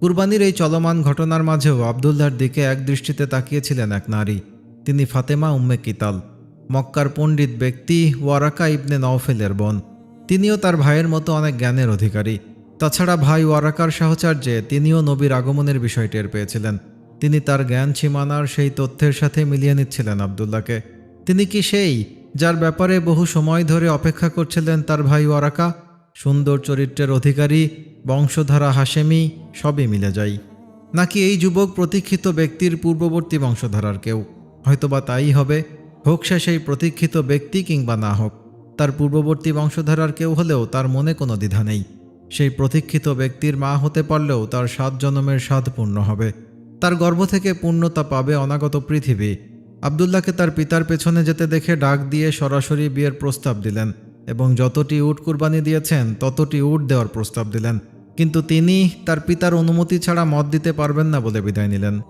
কুরবানির এই চলমান ঘটনার মাঝেও আবদুল্লার দিকে এক দৃষ্টিতে তাকিয়েছিলেন এক নারী। তিনি ফাতেমা উম্মে কিতাল, মক্কার পণ্ডিত ব্যক্তি ওয়ারাকা ইবনে নওফেলের বোন। তিনিও তার ভাইয়ের মতো অনেক জ্ঞানের অধিকারী। তাছাড়া ভাই ওয়ারাকার সাহচর্যে তিনিও নবীর আগমনের বিষয় টের পেয়েছিলেন। তিনি তার জ্ঞান, সীমানার সেই তথ্যের সাথে মিলিয়ে নিচ্ছিলেন আবদুল্লাকে তিনি কি সেই, যার ব্যাপারে বহু সময় ধরে অপেক্ষা করছিলেন তার ভাই ওয়ারাকা? সুন্দর চরিত্রের অধিকারী বংশধারা হাসেমি সবই মিলে যায়। নাকি এই যুবক প্রতীক্ষিত ব্যক্তির পূর্ববর্তী বংশধারার কেউ? হয়তোবা তাই হবে। হোক সে সেই প্রতীক্ষিত ব্যক্তি কিংবা না হোক, তার পূর্ববর্তী বংশধারার কেউ হলেও তার মনে কোনো দ্বিধা নেই। সেই প্রতীক্ষিত ব্যক্তির মা হতে পারলেও তার সাত জন্মের স্বাদ পূর্ণ হবে। তার গর্ভ থেকে পূর্ণতা পাবে অনাগত পৃথিবী। আবদুল্লাহকে তার পিতার পেছনে যেতে দেখে ডাক দিয়ে সরাসরি বিয়ের প্রস্তাব দিলেন এবং যতটি উট কুরবানি দিয়েছেন, ততটি উট দেওয়ার প্রস্তাব দিলেন। কিন্তু তিনি তার পিতার অনুমতি ছাড়া মত দিতে পারবেন না বলে বিদায় নিলেন।